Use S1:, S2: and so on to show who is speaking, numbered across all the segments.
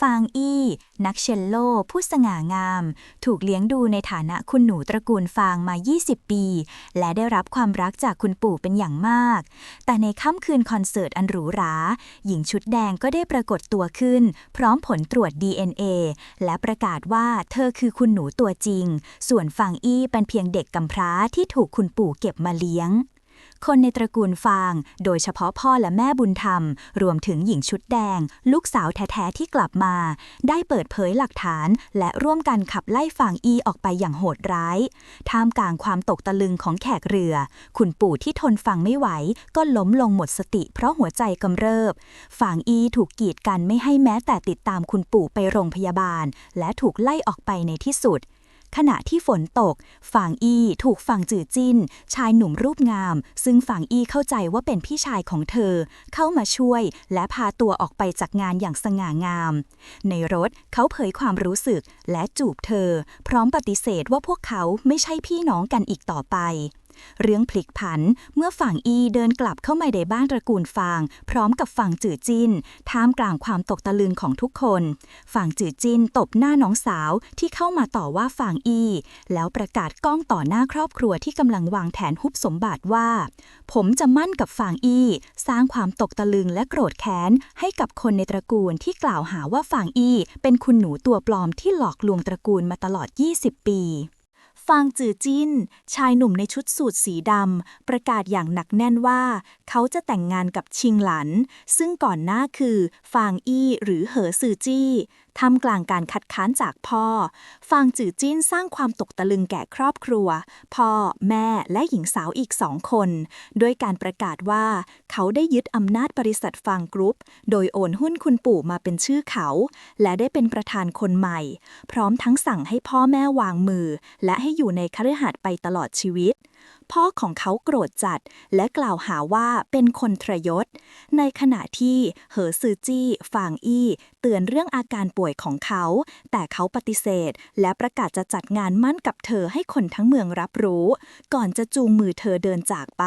S1: ฟางอี้ นักเชลโล ผู้สง่างาม ถูกเลี้ยงดูในฐานะคุณหนูตระกูลฟางมา 20 ปี และได้รับความรักจากคุณปู่เป็นอย่างมาก แต่ในค่ำคืนคอนเสิร์ตอันหรูหรา หญิงชุดแดงก็ได้ปรากฏตัวขึ้น พร้อมผลตรวจ DNA และประกาศว่าเธอคือคุณหนูตัวจริง ส่วนฟางอี้เป็นเพียงเด็กกำพร้าที่ถูกคุณปู่เก็บมาเลี้ยง คนในตระกูลฟาง โดยเฉพาะพ่อและแม่บุญธรรม รวมถึงหญิงชุดแดง ลูกสาวแท้ๆที่กลับมา ได้เปิดเผยหลักฐาน และร่วมกันขับไล่ฟางอีออกไปอย่างโหดร้าย ท่ามกลางความตกตะลึงของแขกเรือ คุณปู่ที่ทนฟังไม่ไหว ก็ล้มลงหมดสติ เพราะหัวใจกำเริบ ฟางอีถูกกีดกันไม่ให้แม้แต่ติดตามคุณปู่ไปโรงพยาบาล และถูกไล่ออกไปในที่สุด ขณะที่ฝนตกฝางอีถูกฝั่งจือจิ้น ชายหนุ่มรูปงาม ซึ่งฝั่งอีเข้าใจว่าเป็นพี่ชายของเธอ เข้ามาช่วยและพาตัวออกไปจากงานอย่างสง่างาม ในรถเขาเผยความรู้สึกและจูบเธอ พร้อมปฏิเสธว่าพวกเขาไม่ใช่พี่น้องกันอีกต่อไป เรื่องพลิกผันเมื่อฝั่งอีเดินกลับเข้ามาในบ้านตระกูลฟาง พร้อมกับฝั่งจือจินท่ามกลางความตกตะลึงของทุกคน ฝั่งจือจินตบหน้าน้องสาวที่เข้ามาต่อว่าฝั่งอี แล้วประกาศก้องต่อหน้าครอบครัวที่กำลังวางแผนฮุบสมบัติว่า ผมจะมั่นกับฝั่งอี สร้างความตกตะลึงและโกรธแค้นให้กับคนในตระกูลที่กล่าวหาว่าฝั่งอี เป็นคุณหนูตัวปลอมที่หลอกลวงตระกูลมาตลอด 20 ปี ฟางจือจิ้น ชายหนุ่มในชุดสูทสีดำ ประกาศอย่างหนักแน่นว่า เขาจะแต่งงานกับชิงหลัน ซึ่งก่อนหน้าคือ ฟางอี้หรือเหอซือจี้ ท่ามกลางการคัดค้านจากพ่อ ฟางจือจิ้นสร้างความตกตะลึงแก่ครอบครัว พ่อ แม่และหญิงสาวอีกสองคน ด้วยการประกาศว่าเขาได้ยึดอำนาจบริษัทฟางกรุ๊ป โดยโอนหุ้นคุณปู่มาเป็นชื่อเขา และได้เป็นประธานคนใหม่ พร้อมทั้งสั่งให้พ่อแม่วางมือ และให้อยู่ในคฤหาสน์ไปตลอดชีวิตพ่อของเขาโกรธจัดและกล่าวหาว่าเป็นคนทรยศ ในขณะที่เหอซือจี้ฟางอี้เตือนเรื่องอาการป่วยของเขา แต่เขาปฏิเสธ และประกาศจะจัดงานมั่นกับเธอให้คนทั้งเมืองรับรู้ ก่อนจะจูงมือเธอเดินจากไป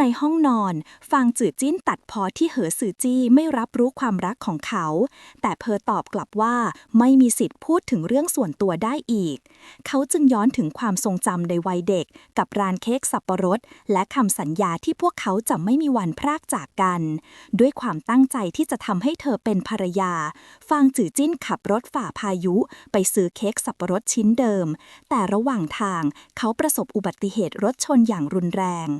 S1: ในห้องนอน ฟางจือจิ้นตัดพอที่เหอซือจี้ไม่รับรู้ความรักของเขา แต่เพอตอบกลับว่าไม่มีสิทธิ์พูดถึงเรื่องส่วนตัวได้อีก เขาจึงย้อนถึงความทรงจำในวัยเด็ก กับร้านเค้กสับปะรด และคำสัญญาที่พวกเขาจะไม่มีวันพรากจากกัน ด้วยความตั้งใจที่จะทำให้เธอเป็นภรรยา ฟางจือจิ้นขับรถฝ่าพายุ ไปซื้อเค้กสับปะรดชิ้นเดิม แต่ระหว่างทางเขาประสบอุบัติเหตุรถชนอย่างรุนแรง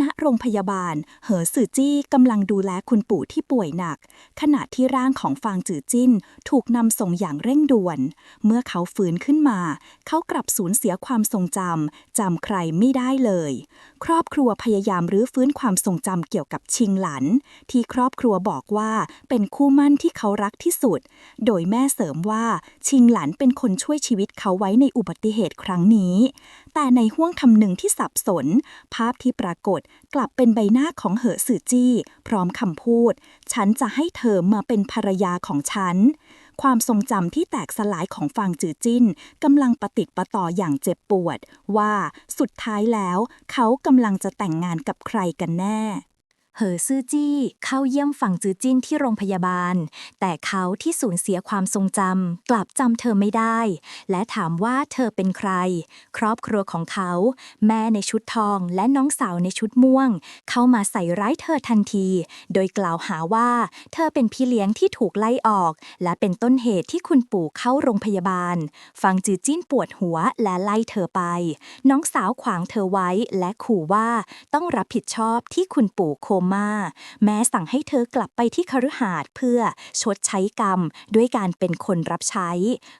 S1: ณโรงพยาบาล เหอสื่อจี้กำลังดูแลคุณปู่ที่ป่วยหนัก ขณะที่ร่างของฟางจือจิ้นถูกนำส่งอย่างเร่งด่วน เมื่อเขาฟื้นขึ้นมา เขากลับสูญเสียความทรงจำจำใครไม่ได้เลย ครอบครัวพยายามรื้อฟื้นความทรงจำเกี่ยวกับชิงหลัน ที่ครอบครัวบอกว่าเป็นคู่มั่นที่เขารักที่สุด โดยแม่เสริมว่าชิงหลันเป็นคนช่วยชีวิตเขาไว้ในอุบัติเหตุครั้งนี้ แต่ในห้วงคำหนึ่งที่สับสน ภาพที่ปรากฏกลับเป็นใบหน้าของเหอสื่อจี้ พร้อมคำพูด ฉันจะให้เธอมาเป็นภรรยาของฉัน ความทรงจำที่แตกสลายของฟางจือจิ้นกำลังปฏิดปะต่ออย่างเจ็บปวด ว่าสุดท้ายแล้ว เขากำลังจะแต่งงานกับใครกันแน่ เหอซื่อจี้เข้าเยี่ยมฝั่งจือจิ้นที่โรงพยาบาล แต่เขาที่สูญเสียความทรงจำกลับจำเธอไม่ได้ และถามว่าเธอเป็นใคร ครอบครัวของเขา แม่ในชุดทองและน้องสาวในชุดม่วง เข้ามาใส่ร้ายเธอทันที โดยกล่าวหาว่า เธอเป็นพี่เลี้ยงที่ถูกไล่ออก และเป็นต้นเหตุที่คุณปู่เข้าโรงพยาบาล ฟังจือจิ้นปวดหัวและไล่เธอไป น้องสาวขวางเธอไว้และขู่ว่าต้องรับผิดชอบที่คุณปู่คม่า แม้สั่งให้เธอกลับไปที่คฤหาสน์เพื่อชดใช้กรรม ด้วยการเป็นคนรับใช้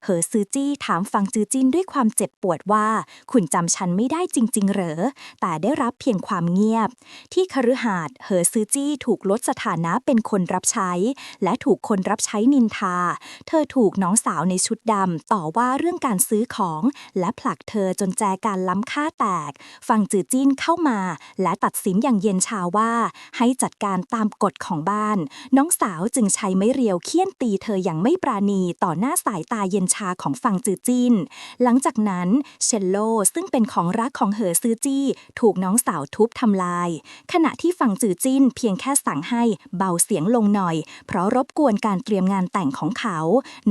S1: เหอซือจี้ถามฟังจือจินด้วยความเจ็บปวดว่า คุณจำฉันไม่ได้จริง ๆ เหรอ แต่ได้รับเพียงความเงียบ ที่คฤหาสน์เหอซือจี้ถูกลดสถานะเป็นคนรับใช้ และถูกคนรับใช้นินทา เธอถูกน้องสาวในชุดดำต่อว่าเรื่องการซื้อของ และผลักเธอจนแจการล้ำค่าแตก ฟังจือจินเข้ามา และตัดสินอย่างเย็นชาว่า
S2: ให้จัดการตามกฎของบ้าน น้องสาวจึงใช้ไม้เรียวเคี่ยนตีเธออย่างไม่ปราณีต่อหน้าสายตาเย็นชาของฟังจือจินหลังจากนั้นเชลโลซึ่งเป็นของรักของเหอซือจี้ ถูกน้องสาวทุบทำลาย ขณะที่ฟังจือจินเพียงแค่สั่งให้เบาเสียงลงหน่อย เพราะรบกวนการเตรียมงานแต่งของเขา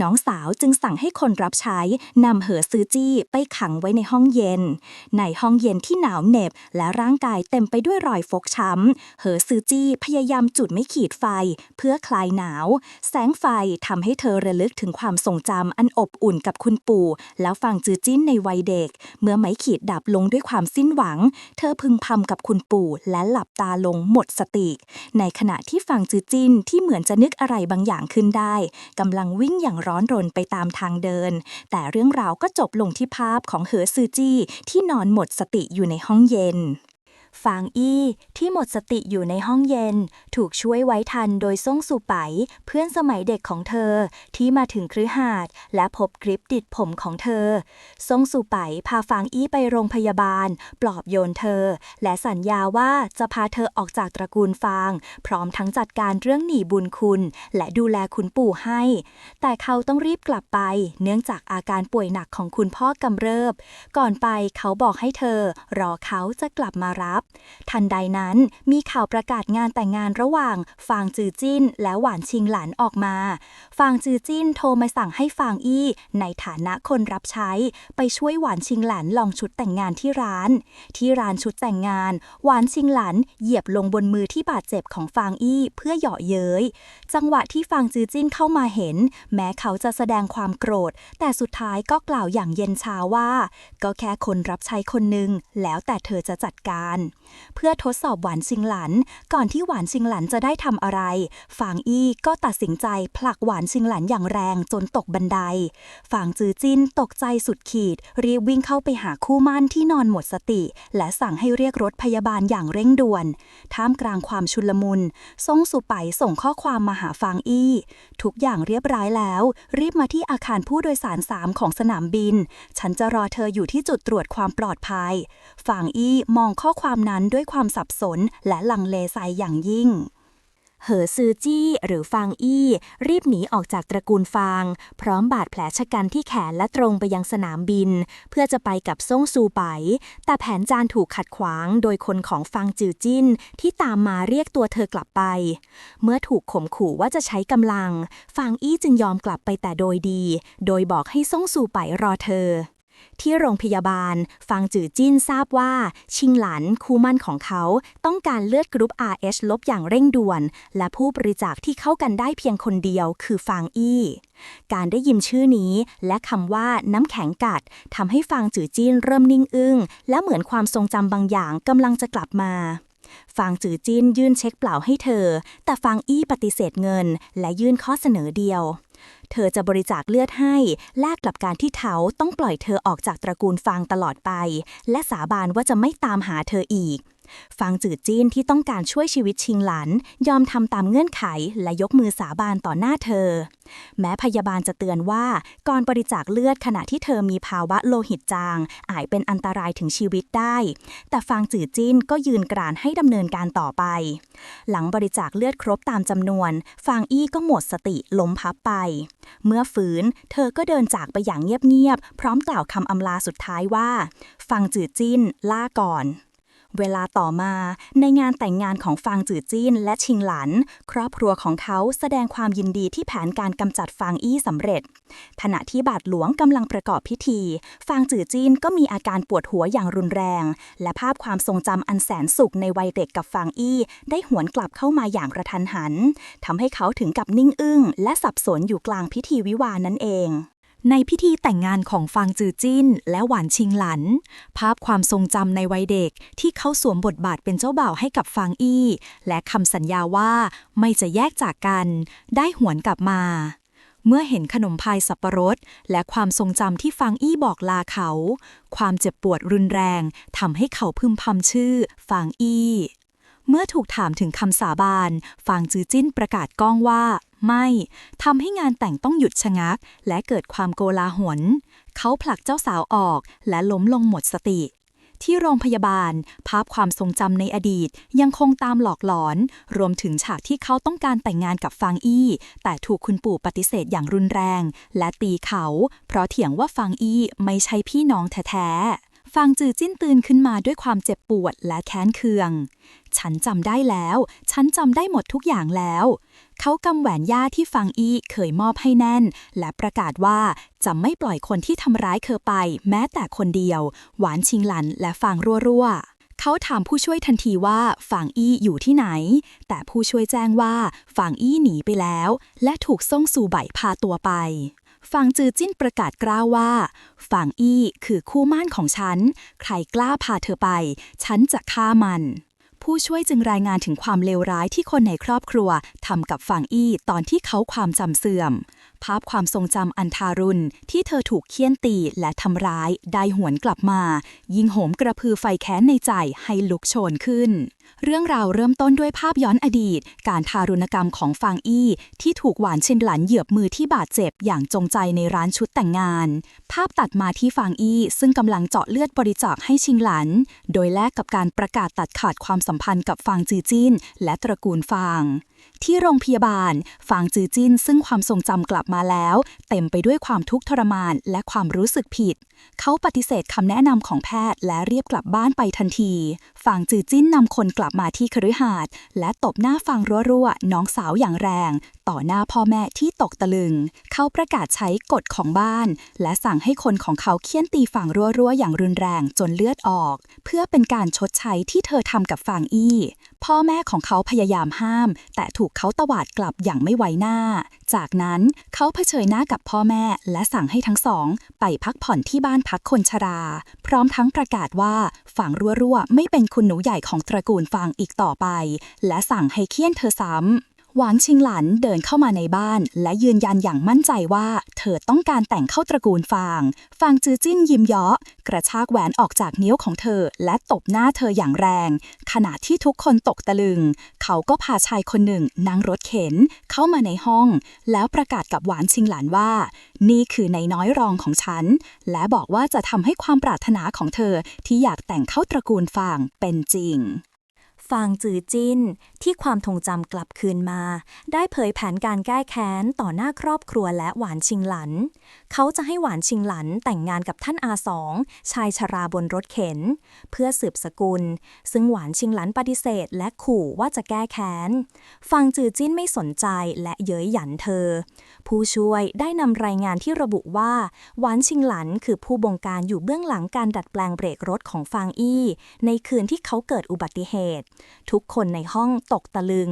S2: น้องสาวจึงสั่งให้คนรับใช้นำเหอซือจี้ไปขังไว้ในห้องเย็น ในห้องเย็นที่หนาวเหน็บและร่างกายเต็มไปด้วยรอยฟกช้ำ เหอซซือจี้พยายามจุดไม่ขีดไฟ เพื่อคลายหนาว แสงไฟทำให้เธอระลึกถึงความทรงจำอันอบอุ่นกับคุณปู่ แล้วฟังจือจิ้นในวัยเด็ก เมื่อไม้ขีดดับลงด้วยความสิ้นหวัง เธอพึงพำกับคุณปู่และหลับตาลงหมดสติ ในขณะที่ฟังจือจิ้นที่เหมือนจะนึกอะไรบางอย่างขึ้นได้กำลังวิ่งอย่างร้อนรนไปตามทางเดิน แต่เรื่องราวก็จบลงที่ภาพของเหอซือจี้ที่นอนหมดสติอยู่ในห้องเย็น
S1: ฟางอี้ที่หมดสติอยู่ในห้องเย็น ถูกช่วยไว้ทันโดยซ่งสูไป เพื่อนสมัยเด็กของเธอที่มาถึงคฤหาสน์และพบกริปติดผมของเธอซ่งสูไปพาฟางอี้ไปโรงพยาบาล ปลอบโยนเธอ และสัญญาว่าจะพาเธอออกจากตระกูลฟาง พร้อมทั้งจัดการเรื่องหนีบุญคุณ และดูแลคุณปู่ให้ แต่เขาต้องรีบกลับไป เนื่องจากอาการป่วยหนักของคุณพ่อกำเริบ ก่อนไปเขาบอกให้เธอ รอเขาจะกลับมารับทันใดนั้นมีข่าวประกาศงานแต่งงานระหว่างฟางจือจิ้น และหวานชิงหลานออกมา ฟางจือจิ้นโทรมาสั่งให้ฟางอี้ ในฐานะคนรับใช้ ไปช่วยหวานชิงหลานลองชุดแต่งงานที่ร้าน ที่ร้านชุดแต่งงาน หวานชิงหลานเหยียบลงบนมือที่บาดเจ็บของฟางอี้เพื่อเหยาะเย้ย จังหวะที่ฟางจือจิ้นเข้ามาเห็น แม้เขาจะแสดงความโกรธ แต่สุดท้ายก็กล่าวอย่างเย็นชาว่า ก็แค่คนรับใช้คนหนึ่งแล้วแต่เธอจะจัดการเพื่อทดสอบหวานชิงหลัน ก่อนที่หวานชิงหลันจะได้ทำอะไรฟางอี้ก็ตัดสินใจผลักหวานชิงหลันอย่างแรงจนตกบันไดฟางจือจินตกใจสุดขีด รีบวิ่งเข้าไปหาคู่มั่นที่นอนหมดสติ และสั่งให้เรียกรถพยาบาลอย่างเร่งด่วน ท่ามกลางความชุลมุนซ่งสุไปส่งข้อความมาหาฟางอี้ ทุกอย่างเรียบร้อยแล้ว รีบมาที่อาคารผู้โดยสารสามของสนามบิน ฉันจะรอเธออยู่ที่จุดตรวจความปลอดภัยฟางอี้มองข้อความนั้นด้วยความสับสนและลังเลใจอย่างยิ่ง เหอซือจี้หรือฟางอี้ รีบหนีออกจากตระกูลฟาง พร้อมบาดแผลชะกันที่แขนและตรงไปยังสนามบิน เพื่อจะไปกับซ่งซูไป แต่แผนจานถูกขัดขวางโดยคนของฟางจือจิ้นที่ตามมาเรียกตัวเธอกลับไป เมื่อถูกข่มขู่ว่าจะใช้กำลัง ฟางอี้จึงยอมกลับไปแต่โดยดี โดยบอกให้ซ่งซูไปรอเธอ ที่โรงพยาบาลฟางจือจิ้นทราบว่า ชิงหลันคู่มั่นของเขาต้องการเลือดกรุ๊ป RH ลบอย่างเร่งด่วน และผู้บริจาคที่เข้ากันได้เพียงคนเดียวคือฟางอี้ การได้ยินชื่อนี้และคำว่าน้ำแข็งกัดทำให้ฟางจือจิ้นเริ่มนิ่งอึ้งและเหมือนความทรงจำบางอย่างกำลังจะกลับมาฟางจือจิ้นยื่นเช็คเปล่าให้เธอ แต่ฟางอี้ปฏิเสธเงิน และยื่นข้อเสนอเดียว เธอจะบริจาคเลือดให้แลกกับการที่เขาต้องปล่อยเธอออกจากตระกูลฟางตลอดไป และสาบานว่าจะไม่ตามหาเธออีก ฟางจืดจีนที่ต้องการช่วยชีวิตชิงหลัน ยอมทำตามเงื่อนไขและยกมือสาบานต่อหน้าเธอ แม้พยาบาลจะเตือนว่าก่อนบริจาคเลือดขณะที่เธอมีภาวะโลหิตจาง อาจเป็นอันตรายถึงชีวิตได้ แต่ฟางจืดจีนก็ยืนกรานให้ดำเนินการต่อไป หลังบริจาคเลือดครบตามจำนวน ฟางอี้ก็หมดสติล้มพับไป เมื่อฟื้น เธอก็เดินจากไปอย่างเงียบๆพร้อมกล่าวคำอำลาสุดท้ายว่า ฟังจืดจิ้นล่าก่อน เวลาต่อมาในงานแต่งงานของฟางจือจิ้นและชิงหลัน ครอบครัวของเขาแสดงความยินดีที่แผนการกำจัดฟางอี้สำเร็จ ขณะที่บาทหลวงกำลังประกอบพิธี ฟางจือจิ้นก็มีอาการปวดหัวอย่างรุนแรง และภาพความทรงจำอันแสนสุขในวัยเด็กกับฟางอี้ ได้หวนกลับเข้ามาอย่างกระทันหันทำให้เขาถึงกับนิ่งอึ้งและสับสนอยู่กลางพิธีวิวานั่นเอง ในพิธีแต่งงานของฟางจือจิ้นและหวานชิงหลัน ภาพความทรงจำในวัยเด็กที่เขาสวมบทบาทเป็นเจ้าบ่าวให้กับฟางอี้ และคำสัญญาว่าไม่จะแยกจากกัน ได้หวนกลับมา เมื่อเห็นขนมพายสับปะรด และความทรงจำที่ฟางอี้บอกลาเขา ความเจ็บปวดรุนแรงทำให้เขาพึมพำชื่อฟางอี้ เมื่อถูกถามถึงคำสาบาน ฟางจือจิ้นประกาศก้องว่า ไม่ทำให้งานแต่งต้องหยุดชะงัก และเกิดความโกลาหล เขาผลักเจ้าสาวออกและล้มลงหมดสติ ที่โรงพยาบาล ภาพความทรงจำในอดีตยังคงตามหลอกหลอน รวมถึงฉากที่เขาต้องการแต่งงานกับฟางอี้ แต่ถูกคุณปู่ปฏิเสธอย่างรุนแรง และตีเขา เพราะเถียงว่าฟางอี้ไม่ใช่พี่น้องแท้ๆ ฟางจือจิ้นตื่นขึ้นมาด้วยความเจ็บปวดและแค้นเคือง ฉันจำได้แล้ว ฉันจำได้หมดทุกอย่างแล้ว เขากำแหวนย่าที่ฟางอี้เคยมอบให้แน่น และประกาศว่าจะไม่ปล่อยคนที่ทำร้ายเธอไป แม้แต่คนเดียว หวานชิงหลันและฟางรั่วๆเขาถามผู้ช่วยทันทีว่าฟางอี้อยู่ที่ไหน แต่ผู้ช่วยแจ้งว่าฟางอี้หนีไปแล้ว และถูกซ่งซู่ไบพาตัวไป ฝั่งจือจิ้นประกาศกล้าวว่า ฝั่งอี้คือคู่ม่านของฉัน ใครกล้าพาเธอไป ฉันจะฆ่ามัน ผู้ช่วยจึงรายงานถึงความเลวร้ายที่คนในครอบครัวทำกับฝั่งอี้ตอนที่เขาความจำเสื่อม ภาพความทรงจำอันทารุณ ที่เธอถูกเคี่ยนตีและทำร้ายได้หวนกลับมา ยิงโหมกระพือไฟแค้นในใจให้ลุกโชนขึ้น เรื่องราวเริ่มต้นด้วยภาพย้อนอดีต การทารุณกรรมของฟางอี้ ที่ถูกหวานเชนหลันเหยียบมือที่บาดเจ็บอย่างจงใจในร้านชุดแต่งงาน ภาพตัดมาที่ฟางอี้ซึ่งกำลังเจาะเลือดบริจาคให้ชิงหลัน โดยแลกกับการประกาศตัดขาดความสัมพันธ์กับฟางจือจิ้น และตระกูลฟาง ที่โรงพยาบาลฟางจือจินซึ่งความทรงจำกลับมาแล้ว เต็มไปด้วยความทุกข์ทรมานและความรู้สึกผิด เขาปฏิเสธคำแนะนำของแพทย์และเรียบกลับบ้านไปทันที ฟางจือจินนำคนกลับมาที่คฤหาสน์และตบหน้าฟางรั่วๆน้องสาวอย่างแรง ต่อหน้าพ่อแม่ที่ตกตะลึง เขาประกาศใช้กฎของบ้าน และสั่งให้คนของเขาเคี่ยนตีฟางรั่วๆอย่างรุนแรงจนเลือดออก เพื่อเป็นการชดใช้ที่เธอทำกับฟางอี้ พ่อแม่ของเขาพยายามห้าม แต่ถูกเขาตวาดกลับอย่างไม่ไว้หน้า จากนั้นเขาเผชิญหน้ากับพ่อแม่ และสั่งให้ทั้งสอง ไปพักผ่อนที่บ้านพักคนชรา พร้อมทั้งประกาศว่าฟางรั่วๆ ไม่เป็นคุณหนูใหญ่ของตระกูลฟางอีกต่อไป และสั่งให้เคี่ยนเธอซ้ำ หวานชิงหลันเดินเข้ามาในบ้าน และยืนยันอย่างมั่นใจว่า เธอต้องการแต่งเข้าตระกูลฟาง ฟางจือจิ้นยิ้มเยาะกระชากแหวนออกจากนิ้วของเธอ และตบหน้าเธออย่างแรง ขณะที่ทุกคนตกตะลึง เขาก็พาชายคนหนึ่งนั่งรถเข็นเข้ามาในห้อง แล้วประกาศกับหวานชิงหลันว่า นี่คือในน้อยรองของฉัน และบอกว่าจะทำให้ความปรารถนาของเธอที่อยากแต่งเข้าตระกูลฟางเป็นจริง ฟางจือจินที่ความทรงจำกลับคืนมา ได้เผยแผนการแก้แค้นต่อหน้าครอบครัวและหวานชิงหลัน เขาจะให้หวานชิงหลันแต่งงานกับท่านอาสองชายชราบนรถเข็น เพื่อสืบสกุล ซึ่งหวานชิงหลันปฏิเสธ และขู่ว่าจะแก้แค้นฟางจือจินไม่สนใจและเย้ยหยันเธอ ผู้ช่วยได้นำรายงานที่ระบุว่าหวานชิงหลันคือผู้บงการอยู่เบื้องหลังการดัดแปลงเบรกรถของฟางอี้ ในคืนที่เขาเกิดอุบัติเหตุทุกคนในห้องตกตะลึง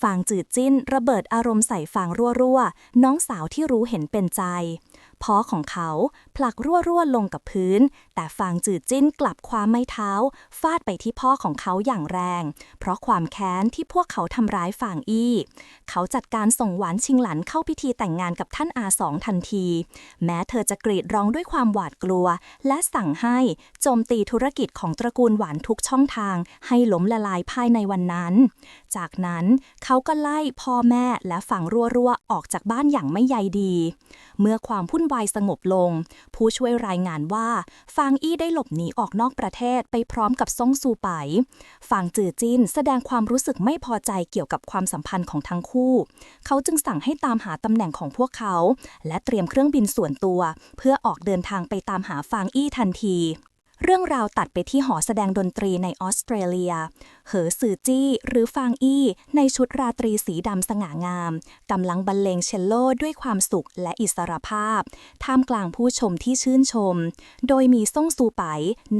S1: ฟางจืดจิ้นระเบิดอารมณ์ใส่ฟางรั่วๆ น้องสาวที่รู้เห็นเป็นใจ พ้อของเขาผลักรั่วๆลงกับพื้น แต่ฟางจืดจิ้นกลับคว้าไม้เท้า ฟาดไปที่พ่อของเขาอย่างแรง เพราะความแค้นที่พวกเขาทำร้ายฟางอี้ เขาจัดการส่งหวานชิงหลันเข้าพิธีแต่งงานกับท่านอาสองทันที แม้เธอจะกรีดร้องด้วยความหวาดกลัว และสั่งให้โจมตีธุรกิจของตระกูลหวานทุกช่องทาง ให้ล้มละลายภายในวันนั้น จากนั้นเขาก็ไล่พ่อแม่และฝั่งรั่วๆ ออกจากบ้านอย่างไม่ใยดี เมื่อความวุ่นวายสงบลง ผู้ช่วยรายงานว่าฟางอี้ได้หลบหนีออกนอกประเทศไปพร้อมกับซ่งซูไปฟางจือจินแสดงความรู้สึกไม่พอใจเกี่ยวกับความสัมพันธ์ของทั้งคู่ เขาจึงสั่งให้ตามหาตำแหน่งของพวกเขา และเตรียมเครื่องบินส่วนตัว เพื่อออกเดินทางไปตามหาฟางอี้ทันที เรื่องราวตัดไปที่หอแสดงดนตรีในออสเตรเลีย เหอซือจี้หรือฟางอี้ในชุดราตรีสีดำสง่างามกำลังบรรเลงเชลโลด้วยความสุขและอิสรภาพ ท่ามกลางผู้ชมที่ชื่นชม โดยมีซ่งซูไป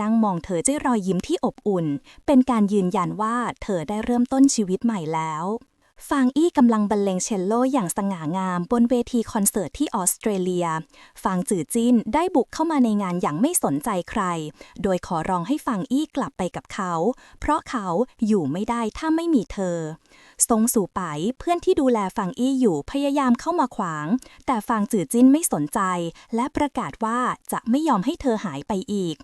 S1: นั่งมองเธอด้วยรอยยิ้มที่อบอุ่น เป็นการยืนยันว่าเธอได้เริ่มต้นชีวิตใหม่แล้ว ฟางอี้กำลังบรรเลงเชลโลอย่างสง่างามบนเวทีคอนเสิร์ตที่ออสเตรเลีย ฟางจือจินได้บุกเข้ามาในงานอย่างไม่สนใจใคร โดยขอร้องให้ฟางอี้กลับไปกับเขา เพราะเขาอยู่ไม่ได้ถ้าไม่มีเธอ
S2: ทรงสู่ไปเพื่อนที่ดูแลฟังอี้อยู่พยายามเข้ามาขวาง แต่ฟังจื่อจิ้นไม่สนใจ และประกาศว่าจะไม่ยอมให้เธอหายไปอีก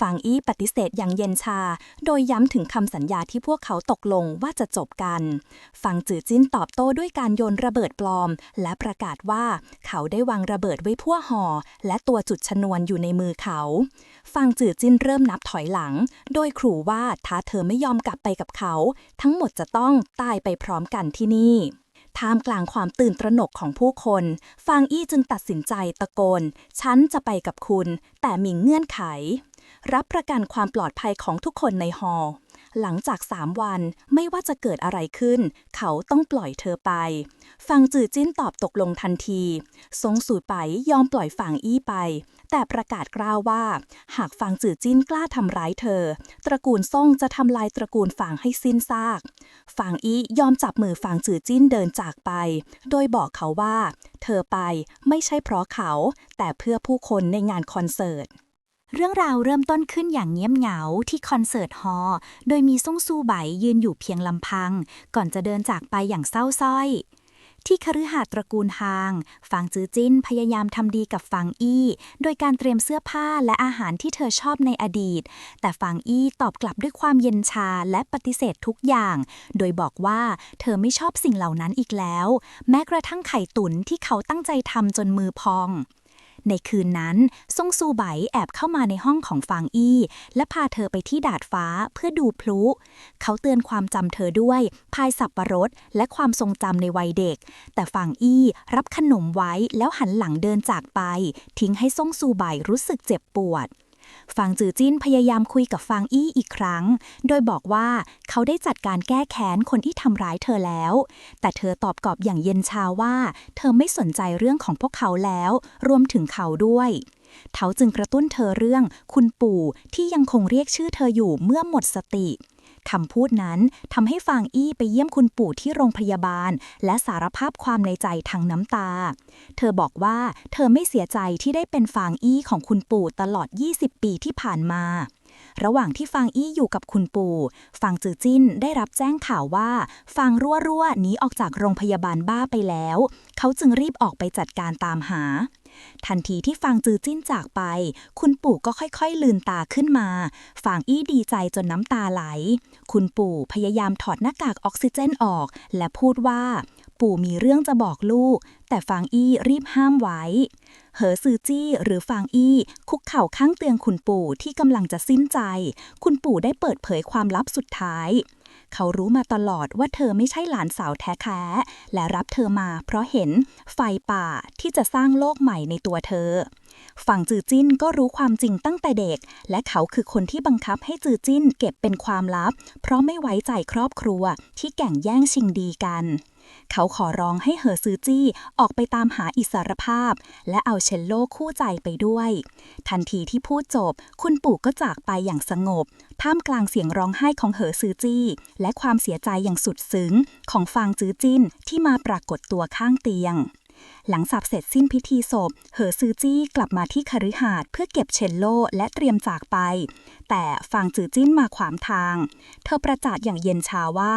S2: ฟังอี้ปฏิเสธอย่างเย็นชา โดยย้ำถึงคำสัญญาที่พวกเขาตกลงว่าจะจบกันฟังจื่อจิ้นตอบโต้ด้วยการโยนระเบิดปลอม และประกาศว่าเขาได้วางระเบิดไว้พั่วห่อ และตัวจุดชนวนอยู่ในมือเขาฟังจื่อจิ้นเริ่มนับถอยหลัง โดยขู่ว่าถ้าเธอไม่ยอมกลับไปกับเขา ทั้งหมดจะต้องตายไปพร้อมกันที่นี่ท่ามกลางความตื่นตระหนกของผู้คน ฟางอี้จึงตัดสินใจตะโกน ฉันจะไปกับคุณ แต่มีเงื่อนไข รับประกันความปลอดภัยของทุกคนในฮอล์ หลังจากสามวันไม่ว่าจะเกิดอะไรขึ้น เขาต้องปล่อยเธอไป ฟังจือจิ้นตอบตกลงทันที ทรงสูดไปยอมปล่อยฟางอี้ไป แต่ประกาศกล้าวว่า หากฟางจือจิ้นกล้าทำร้ายเธอ ตระกูลซ่งจะทำลายตระกูลฟางให้สิ้นซากฟางอี้ยอมจับมือฟางจือจิ้นเดินจากไป โดยบอกเขาว่า เธอไปไม่ใช่เพราะเขา แต่เพื่อผู้คนในงานคอนเสิร์ต
S1: เรื่องราวเริ่มต้นขึ้นอย่างเงียบเหงาที่คอนเสิร์ตฮอลล์โดยมีซุ่งซูไบยืนอยู่เพียงลำพัง ก่อนจะเดินจากไปอย่างเศร้าสร้อย ที่คฤหาสน์ตระกูลฮางฟางจื้อจิ้นพยายามทำดีกับฟางอี้ โดยการเตรียมเสื้อผ้าและอาหารที่เธอชอบในอดีต แต่ฟางอี้ตอบกลับด้วยความเย็นชาและปฏิเสธทุกอย่าง โดยบอกว่าเธอไม่ชอบสิ่งเหล่านั้นอีกแล้ว แม้กระทั่งไข่ตุ๋นที่เขาตั้งใจทำจนมือพอง ในคืนนั้นซงซูไบแอบเข้ามาในห้องของฟางอี้ และพาเธอไปที่ดาดฟ้าเพื่อดูพลุ เขาเตือนความจำเธอด้วย พายสับประรดและความทรงจำในวัยเด็ก แต่ฟางอี้รับขนมไว้แล้วหันหลังเดินจากไป ทิ้งให้ซงซูไบรู้สึกเจ็บปวด ฟางจือจิ้นพยายามคุยกับฟางอี้อีกครั้ง โดยบอกว่าเขาได้จัดการแก้แค้นคนที่ทำร้ายเธอแล้ว แต่เธอตอบกลับอย่างเย็นชาว่า เธอไม่สนใจเรื่องของพวกเขาแล้ว รวมถึงเขาด้วยเขาจึงกระตุ้นเธอเรื่องคุณปู่ที่ยังคงเรียกชื่อเธออยู่เมื่อหมดสติ คำพูดนั้นทำให้ฟางอี้ไปเยี่ยมคุณปู่ที่โรงพยาบาล และสารภาพความในใจทางน้ำตา เธอบอกว่าเธอไม่เสียใจที่ได้เป็นฟางอี้ของคุณปู่ตลอด 20 ปีที่ผ่านมา ระหว่างที่ฟางอี้อยู่กับคุณปู่ฟางจือจิ้นได้รับแจ้งข่าวว่าฟางรั่วรั่วๆหนีออกจากโรงพยาบาลบ้าไปแล้ว เขาจึงรีบออกไปจัดการตามหา ทันทีที่ฟางจือจิ้นจากไป คุณปู่ก็ค่อยๆ ลืนตาขึ้นมา ฟางอี้ดีใจจนน้ำตาไหล คุณปู่พยายามถอดหน้ากากออกซิเจนออก และพูดว่า ปู่มีเรื่องจะบอกลูก แต่ฟางอี้รีบห้ามไว้ เหอซือจี้หรือฟางอี้คุกเข่าข้างเตียงคุณปู่ที่กำลังจะสิ้นใจ คุณปู่ได้เปิดเผยความลับสุดท้าย เขารู้มาตลอดว่าเธอไม่ใช่หลานสาวแท้ๆและรับเธอมาเพราะเห็นไฟป่าที่จะสร้างโลกใหม่ในตัวเธอ ฝั่งจือจิ้นก็รู้ความจริงตั้งแต่เด็ก และเขาคือคนที่บังคับให้จือจิ้นเก็บเป็นความลับ เพราะไม่ไว้ใจครอบครัวที่แก่งแย่งชิงดีกัน เขาขอร้องให้เหอซือจี้ออกไปตามหาอิสรภาพ และเอาเชลโลคู่ใจไปด้วย ทันทีที่พูดจบ คุณปู่ก็จากไปอย่างสงบ ท่ามกลางเสียงร้องไห้ของเหอซือจี้ และความเสียใจอย่างสุดซึ้งของฟางจือจิ้นที่มาปรากฏตัวข้างเตียง หลังสับเสร็จสิ้นพิธีศพ เหอซือจี้กลับมาที่คฤหาสน์เพื่อเก็บเชลโลและเตรียมจากไป แต่ฟางจือจิ้นมาขวางทาง เธอประจาดอย่างเย็นชาว่า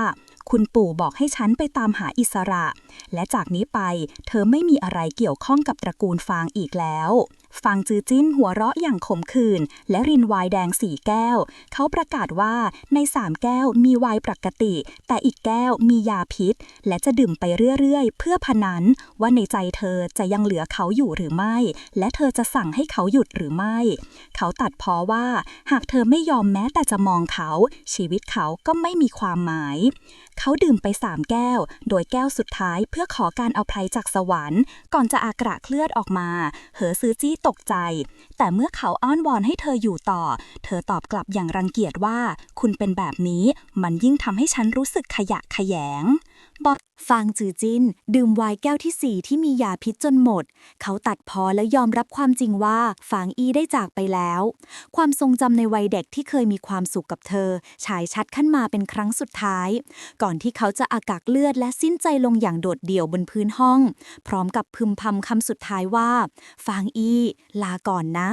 S1: คุณปู่บอกให้ฉันไปตามหาอิสระ และจากนี้ไปเธอไม่มีอะไรเกี่ยวข้องกับตระกูลฟางอีกแล้วฟางจือจิ้นหัวเราะอย่างขมขื่นและรินไวน์แดงสี่แก้ว เขาประกาศว่าในสามแก้วมีไวน์ปกติ แต่อีกแก้วมียาพิษ และจะดื่มไปเรื่อยๆ เพื่อพนันว่าในใจเธอจะยังเหลือเขาอยู่หรือไม่ และเธอจะสั่งให้เขาหยุดหรือไม่ เขาตัดพ้อว่า หากเธอไม่ยอมแม้แต่จะมองเขา ชีวิตเขาก็ไม่มีความหมาย เขาดื่มไปสามแก้ว โดยแก้วสุดท้ายเพื่อขอการเอาภัยจากสวรรค์ ก่อนจะอากระเคลือดออกมา เหอซื้อจี้ตกใจ แต่เมื่อเขาอ้อนวอนให้เธออยู่ต่อ เธอตอบกลับอย่างรังเกียจว่า คุณเป็นแบบนี้ มันยิ่งทำให้ฉันรู้สึกขยะแขยง อกฟางจือจิน ดื่มไวน์แก้วที่สี่ที่มียาพิษจนหมด เขาตัดพอและยอมรับความจริงว่าฟางอีได้จากไปแล้ว ความทรงจำในวัยเด็กที่เคยมีความสุขกับเธอ ฉายชัดขึ้นมาเป็นครั้งสุดท้าย ก่อนที่เขาจะอากากเลือดและสิ้นใจลงอย่างโดดเดี่ยวบนพื้นห้อง พร้อมกับพึมพำคำสุดท้ายว่า ฟางอี ลาก่อนนะ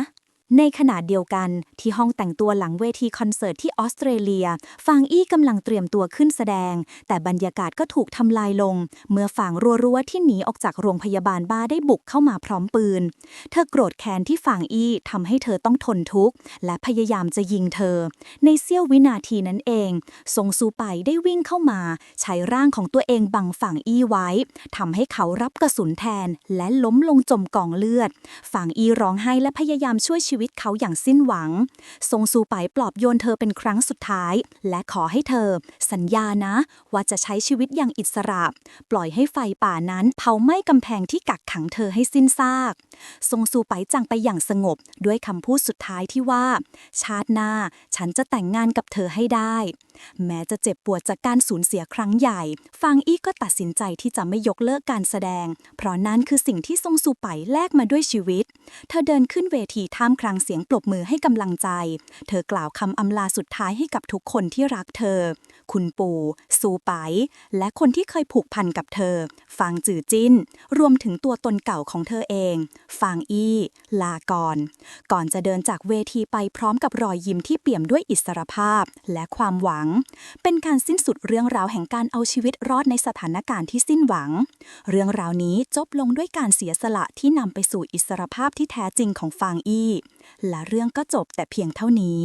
S2: ในขณะเดียวกันที่ห้องแต่งตัวหลังเวทีคอนเสิร์ตที่ออสเตรเลีย ฟางอี้กำลังเตรียมตัวขึ้นแสดง แต่บรรยากาศก็ถูกทำลายลง เมื่อฟางรัวๆที่หนีออกจากโรงพยาบาลบ้าได้บุกเข้ามาพร้อมปืน เธอโกรธแค้นที่ฟางอี้ทำให้เธอต้องทนทุกข์และพยายามจะยิงเธอ ในเสี้ยววินาทีนั้นเองซงซูไปได้วิ่งเข้ามา ใช้ร่างของตัวเองบังฝั่งอี้ไว้ทำให้เขารับกระสุนแทน และล้มลงจมกองเลือด ฝั่งอี้ร้องไห้และพยายามช่วยชีวิตเขาอย่างสิ้นหวังซงซูไปปลอบโยนเธอเป็นครั้งสุดท้าย และขอให้เธอ สัญญานะ ว่าจะใช้ชีวิตอย่างอิสระ ปล่อยให้ไฟป่านั้นเผาไหม้กำแพงที่กักขังเธอให้สิ้นซากซงซูไปจังไปอย่างสงบ ด้วยคำพูดสุดท้ายที่ว่า ชาติหน้า ฉันจะแต่งงานกับเธอให้ได้ แม้จะเจ็บปวดจากการสูญเสียครั้งใหญ่ ฟางอี้ก็ตัดสินใจที่จะไม่ยกเลิกการแสดง เพราะนั่นคือสิ่งที่ซงซูไปแลกมาด้วยชีวิต เธอเดินขึ้นเวทีท่ามกลางเสียงปรบมือให้กำลังใจ เธอกล่าวคำอำลาสุดท้ายให้กับทุกคนที่รักเธอ คุณปู่ ซูไป และคนที่เคยผูกพันกับเธอ ฟางจือจิ้น รวมถึงตัวตนเก่าของเธอเอง ฟางอี้ ลาก่อน ก่อนจะเดินจากเวทีไปพร้อมกับรอยยิ้มที่เปี่ยมด้วยอิสรภาพและความหวัง เป็นการสิ้นสุดเรื่องราวแห่งการเอาชีวิตรอดในสถานการณ์ที่สิ้นหวัง เรื่องราวนี้จบลงด้วยการเสียสละที่นำไปสู่อิสรภาพที่แท้จริงของฟางอี้และเรื่องก็จบแต่เพียงเท่านี้